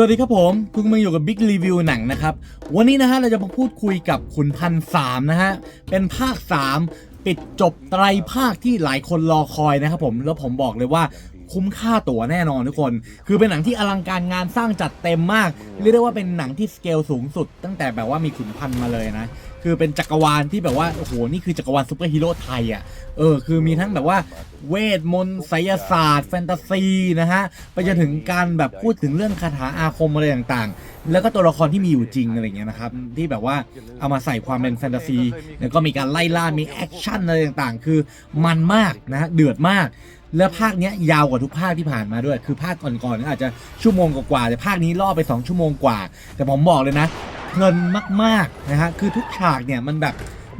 วัสดีครับผม คุณกำลังอยู่กับบิ๊กรีวิวหนังนะครับ วันนี้นะฮะเราจะมาพูดคุยกับขุนพันสามนะฮะ เป็นภาค 3 ปิดจบไตรภาคที่หลายคนรอคอยนะครับผม แล้วผมบอกเลยว่า คุ้มค่าตั๋วแน่นอนทุกคน คือเป็นหนังที่อลังการงานสร้างจัดเต็มมาก เรียกได้ว่าเป็นหนังที่สเกลสูงสุด ตั้งแต่แบบว่ามีขุนพันมาเลยนะ คือเป็นจักรวาลที่แบบว่า โอ้โห นี่คือจักรวาลซูเปอร์ฮีโร่ไทยอะ เออ คือมีทั้งแบบว่าเวทมนต์ไสยศาสตร์ แฟนตาซีนะฮะ ไปจนถึงการแบบพูดถึงเรื่องคาถาอาคมอะไรต่างๆ แล้วก็ตัวละครที่มีอยู่จริงอะไรอย่างเงี้ยนะครับ ที่แบบว่าเอามาใส่ความเป็นแฟนตาซี แล้วก็มีการไล่ล่า มีแอคชั่นอะไรต่างๆ คือมันมากนะฮะ เดือดมาก แล้วภาคเนี้ยยาวกว่าทุกภาคที่ผ่านมาด้วย คือภาคก่อนๆอาจจะชั่วโมงกว่าแต่ภาคนี้ล่อไป 2 ชั่วโมงกว่า แต่ผมบอกเลยนะเพลินมากๆนะฮะคือทุกฉากเนี่ยมันแบบ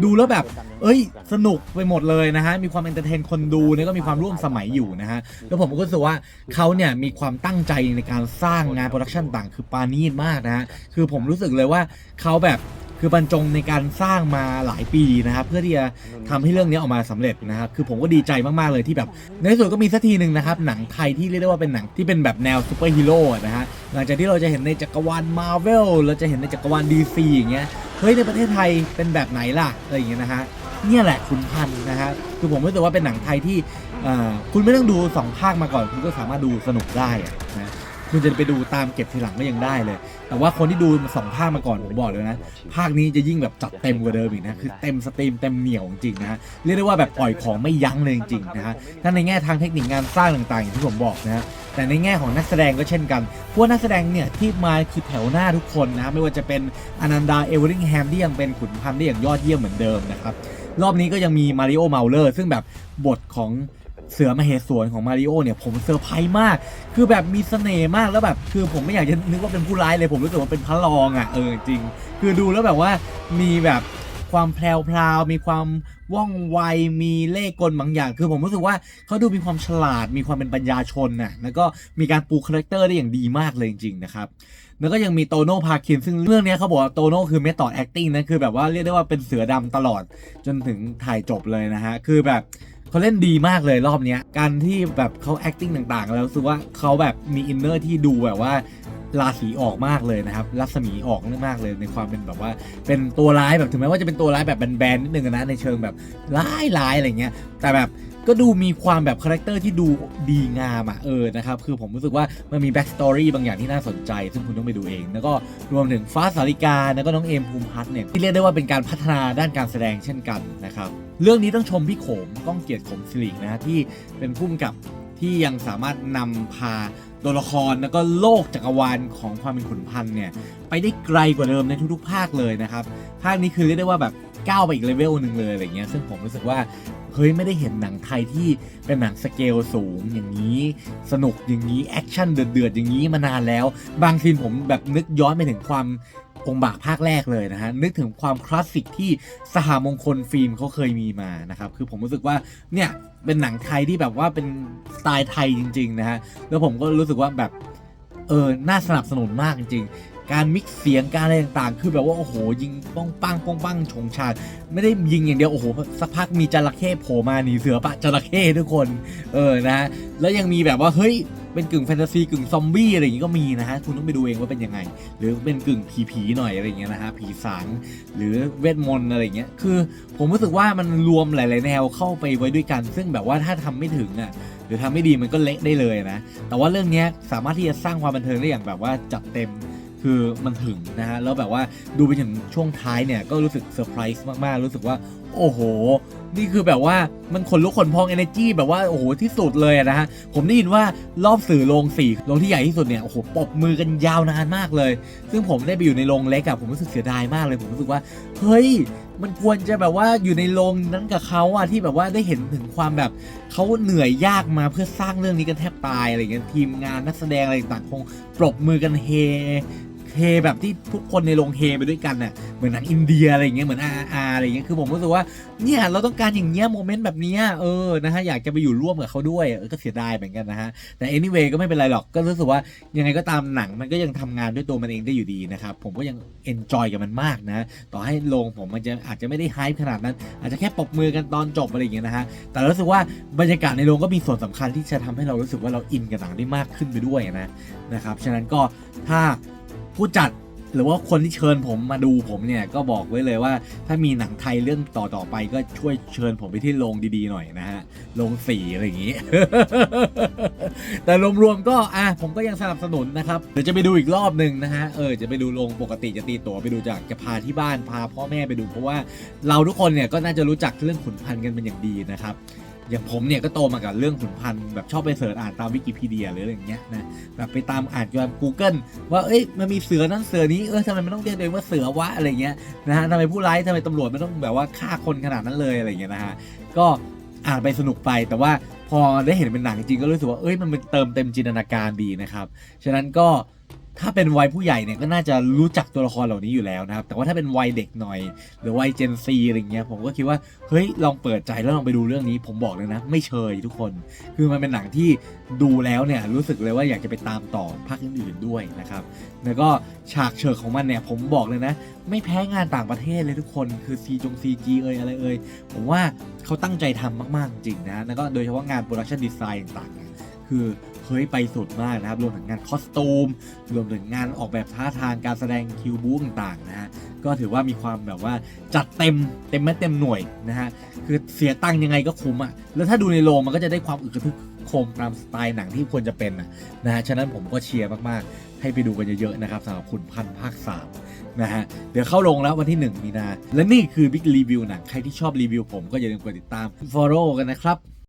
ดูแล้วแบบ เอ้ย สนุกไปหมดเลยนะฮะ มีความเอนเตอร์เทนคนดูเนี่ยก็มีความร่วมสมัยอยู่นะฮะ แล้วผมก็รู้สึกว่าเขาเนี่ยมีความตั้งใจในการสร้างงานโปรดักชันต่างคือปานีตมากนะฮะ คือผมรู้สึกเลยว่าเขาแบบ คือบรรจงในการสร้างมาหลายปีนะครับเพื่อที่จะทำให้เรื่องนี้ออกมาสำเร็จนะครับคือผมก็ดีใจมากๆเลยที่แบบ ในที่สุดก็มีสักทีหนึ่งนะครับหนังไทยที่เรียกได้ว่าเป็นหนังที่เป็นแบบแนวซูเปอร์ฮีโร่นะฮะหลังจากที่เราจะเห็นในจักรวาลมาเวลเราจะเห็นในจักรวาลดีซีอย่างเงี้ยเฮ้ยในประเทศไทยเป็นแบบไหนล่ะอะไรอย่างเงี้ยนะฮะเนี่ยแหละคุณพันนะฮะคือผมรู้สึกว่าเป็นหนังไทยที่อ่อคุณไม่ต้องดูสองภาคมาก่อน คุณก็สามารถดูสนุกได้อะนะ คุณจะไปดูตามเก็บทีหลังก็ยังได้เลย แต่ว่าคนที่ดูมาสองภาคมาก่อนผมบอกเลยนะ ภาคนี้จะยิ่งแบบจัดเต็มกว่าเดิมอีกนะ คือเต็มสตรีมเต็มเหนียวจริงนะเรียกได้ว่าแบบปล่อยของไม่ยั้งเลยจริงนะฮะทั้งในแง่ทางเทคนิคงานสร้างต่างๆอย่างที่ผมบอกนะฮะแต่ในแง่ของนักแสดงก็เช่นกัน พวกนักแสดงเนี่ยที่มาคือแถวหน้าทุกคนนะฮะไม่ว่าจะเป็นอนันดาเอเวอริงแฮมที่ยังเป็นขุนพันธ์ได้อย่างยอดเยี่ยมเหมือนเดิมนะครับรอบนี้ก็ยังมีมาริโอเมาเลอร์ซึ่งแบบบทของ เสือมาเหสวนของมาริโอเนี่ยผมเซอร์ไพรส์มาก คือแบบมีเสน่ห์มากแล้วแบบ คือผมไม่อยากจะนึกว่าเป็นผู้ร้ายเลย ผมรู้สึกว่าเป็นพระรองอะเออจริง คือดูแล้วแบบว่ามีแบบความแพรวพรามีความว่องไว มีเล่ห์กลบางอย่าง คือผมรู้สึกว่าเขาดูมีความฉลาด มีความเป็นปัญญาชนน่ะ แล้วก็มีการปูคาแรคเตอร์ได้อย่างดีมากเลยจริงๆนะครับ แล้วก็ยังมีโตโน่พาคิน ซึ่งเรื่องเนี้ยเขาบอกว่าโตโน่คือเมธอดแอคติ้งนะ คือแบบว่าเรียกได้ว่าเป็นเสือดำตลอดจนถึงถ่ายจบเลยนะฮะ คือแบบ เขาเล่นดีมากเลยรอบเนี้ยการที่แบบเขา acting ต่างๆ แล้วรู้สึกว่าเขาแบบมีอินเนอร์ที่ดูแบบว่า ราศีออกมากเลยนะครับ รัศมีออกมากเลยในความเป็นแบบว่า เป็นตัวร้ายแบบถึงแม้ว่าจะเป็นตัวร้ายแบบแบนๆนิดนึงนะในเชิงแบบร้ายๆอะไรเงี้ย แต่แบบก็ดูมีความแบบคาแรคเตอร์ที่ดูดีงามอะเออนะครับ คือผมรู้สึกว่ามันมีแบ็กสตอรี่บางอย่างที่น่าสนใจ ซึ่งคุณต้องไปดูเอง แล้วก็รวมถึงฟ้าสาริกา แล้วก็น้องเอมภูมิพัฒน์เนี่ยที่เรียกได้ว่าเป็นการพัฒนาด้านการแสดงเช่นกันนะครับ เรื่องนี้ต้องชมพี่โขมก้องเกียรติขมสิรินะฮะที่เป็นผู้กำกับ ที่ยังสามารถนำพาตัวละครแล้วก็โลกจักรวาลของความเป็นขุนพันธ์เนี่ยไปได้ไกลกว่าเดิมในทุกๆ ภาคเลยนะครับ ภาคนี้คือเรียกได้ว่าแบบก้าวไปอีกเลเวลหนึ่งเลยอะไรเงี้ยซึ่งผมรู้สึกว่าเฮ้ยไม่ได้เห็นหนังไทยที่เป็นหนังสเกลสูงอย่างนี้ สนุกอย่างนี้ แอคชั่นเดือดๆอย่างนี้มานานแล้ว บางทีผมแบบนึกย้อนไปถึงความ องค์บากภาคแรกเลยนะฮะนึกถึงความคลาสสิกที่สหมงคลฟิล์มเขาเคยมีมานะครับคือผมรู้สึกว่าเนี่ยเป็นหนังไทยที่แบบว่าเป็นสไตล์ไทยจริงๆนะฮะแล้วผมก็รู้สึกว่าแบบเออน่าสนับสนุนมากจริงๆ การมิกซ์เสียงการอะไรต่างๆ คือแบบว่าโอ้โหยิงป้องปังป้องปังชงชาไม่ได้ยิงอย่างเดียวโอ้โหสักพักมีจระเข้โผล่มาหนีเสือปะจระเข้ทุกคนเออนะฮะแล้วยังมีแบบว่าเฮ้ย เป็นกึ่งแฟนตาซีกึ่งซอมบี้อะไรอย่างงี้ก็มีนะฮะคุณต้องไปดูเองว่าเป็นยังไง หรือเป็นกึ่งผีๆหน่อยอะไรอย่างเงี้ยนะฮะผีสางหรือเวทมนต์อะไรอย่างเงี้ยคือ ผมรู้สึกว่ามันรวมหลาย ๆ แนวเข้าไปไว้ด้วยกัน ซึ่งแบบว่าถ้าทำไม่ถึงอะหรือทำไม่ดีมันก็เละได้เลยนะแต่ว่าเรื่องนี้สามารถที่จะสร้างความบันเทิงได้อย่างแบบว่าจัดเต็มคือมันถึงนะฮะแล้วแบบว่าดูไปถึงช่วงท้ายเนี่ยก็รู้สึกเซอร์ไพรส์มากๆ รู้สึกว่า โอ้โห นี่คือแบบว่ามันขนลุกขนพอง energy แบบว่าโอ้โหที่สุดเลยนะฮะ ผมได้ยินว่ารอบสื่อโรงสี่โรงที่ใหญ่ที่สุดเนี่ยโอ้โหปรบมือกันยาวนานมากเลย ซึ่งผมได้ไปอยู่ในโรงเล็กอะผมรู้สึกเสียดายมากเลย ผมรู้สึกว่าเฮ้ยมันควรจะแบบว่าอยู่ในโรงนั้นกับเขาอะที่แบบว่าได้เห็นถึงความแบบเขาเหนื่อยยากมาเพื่อสร้างเรื่องนี้กันแทบตายอะไรเงี้ยทีมงานนักแสดงอะไรต่างคงปรบมือกันเฮ เฮแบบที่ทุกคนในโรงเฮไปด้วยกันน่ะเหมือนหนังอินเดียอะไรอย่างเงี้ยเหมือนอาอาอะไรอย่างเงี้ยคือผมรู้สึกว่าเนี่ยเราต้องการอย่างเงี้ยโมเมนต์แบบเนี้ยเออนะฮะอยากจะไปอยู่ร่วมกับเขาด้วยก็เสียดายเหมือนกันนะฮะแต่ anyway ก็ไม่เป็นไรหรอกก็รู้สึกว่ายังไงก็ตามหนังมันก็ยังทำงานด้วยตัวมันเองได้อยู่ดีนะครับผมก็ยัง enjoy กับมันมากนะ ต่อให้โรงผมมันจะอาจจะไม่ได้ hype ขนาดนั้น อาจจะแค่ปรบมือกันตอนจบอะไรอย่างเงี้ยนะฮะแต่รู้สึกว่าบรรยากาศในโรงก็มีส่วนสำคัญที่จะทำให้เรารู้สึกว่าเราอินกับหนังได้มากขึ้นไปด้วยนะนะครับฉะนั้นก็ถ้า ผู้จัดหรือว่าคนที่เชิญผมมาดูผมเนี่ยก็บอกไว้เลยว่า ถ้ามีหนังไทยเรื่องต่อๆไปก็ช่วยเชิญผมไปที่โรงดีๆหน่อยนะฮะโรงสีอะไรอย่างงี้ แต่รวมๆก็อะผมก็ยังสนับสนุนนะครับเดี๋ยวจะไปดูอีกรอบหนึ่งนะฮะเออจะไปดูโรงปกติจะตีตั๋วไปดูจากจะพาที่บ้านพาพ่อแม่ไปดูเพราะว่าเราทุกคนเนี่ยก็น่าจะรู้จักเรื่องขุนพันธ์กันเป็นอย่างดีนะครับ อย่างผมเนี่ยก็โตมากับเรื่องขุนพันธ์แบบชอบไปเสิร์ชอ่านตามวิกิพีเดียหรืออะไรอย่างเงี้ยนะแบบไปตามอ่านจาก Google ว่าเอ้ยมันมีเสือนั่นเสือนี้เออทำไมมันต้องเรียกตัวเองว่าเสือวะอะไรเงี้ยนะฮะทำไมผู้ร้ายทำไมตำรวจมันต้องแบบว่าฆ่าคนขนาดนั้นเลยอะไรเงี้ยนะฮะก็อ่านไปสนุกไปแต่ว่าพอได้เห็นเป็นหนังจริงก็รู้สึกว่าเอ้ยมันเป็นเติมเต็มจินตนาการดีนะครับฉะนั้นก็ ถ้าเป็นวัยผู้ใหญ่เนี่ยก็น่าจะรู้จักตัวละครเหล่านี้อยู่แล้วนะครับ แต่ว่าถ้าเป็นวัยเด็กหน่อย หรือวัยเจนซีอะไรเงี้ยผมก็คิดว่าเฮ้ยลองเปิดใจแล้วลองไปดูเรื่องนี้ ผมบอกเลยนะ ไม่เชยทุกคน คือมันเป็นหนังที่ดูแล้วเนี่ยรู้สึกเลยว่าอยากจะไปตามต่อภาคอื่นๆด้วยนะครับแล้วก็ฉากเฉิกของมันเนี่ยผมบอกเลยนะ ไม่แพ้งานต่างประเทศเลยทุกคนคือซีจงซีจีเอยอะไรเอยผมว่าเขาตั้งใจทำมากๆจริงนะแล้วก็โดยเฉพาะงานโปรดักชันดีไซน์ต่างๆคือ เฮ้ยไปสุดมากนะครับ รวมถึงงานคอสตูม รวมถึงงานออกแบบท่าทางการแสดงคิวบูต่างๆนะฮะ ก็ถือว่ามีความแบบว่าจัดเต็มเต็มแม้เต็มหน่วยนะฮะ คือเสียตังค์ยังไงก็คุ้มอะ่ะแล้วถ้าดูในโรงมันก็จะได้ความอึกกระทึกโคมตามสไตล์หนังที่ควรจะเป็นนะฮะ ฉะนั้นผมก็เชียร์มากๆ ให้ไปดูกันเยอะๆนะครับสำหรับคุณพันธุ์ภาค3นะฮะ เดี๋ยวเข้าลงแล้ววันที่ 1 มีนา และนี่คือบิ๊กรีวิวหนัง ใครที่ชอบรีวิวผมก็อย่าลืมกดติดตาม follow กันนะครับ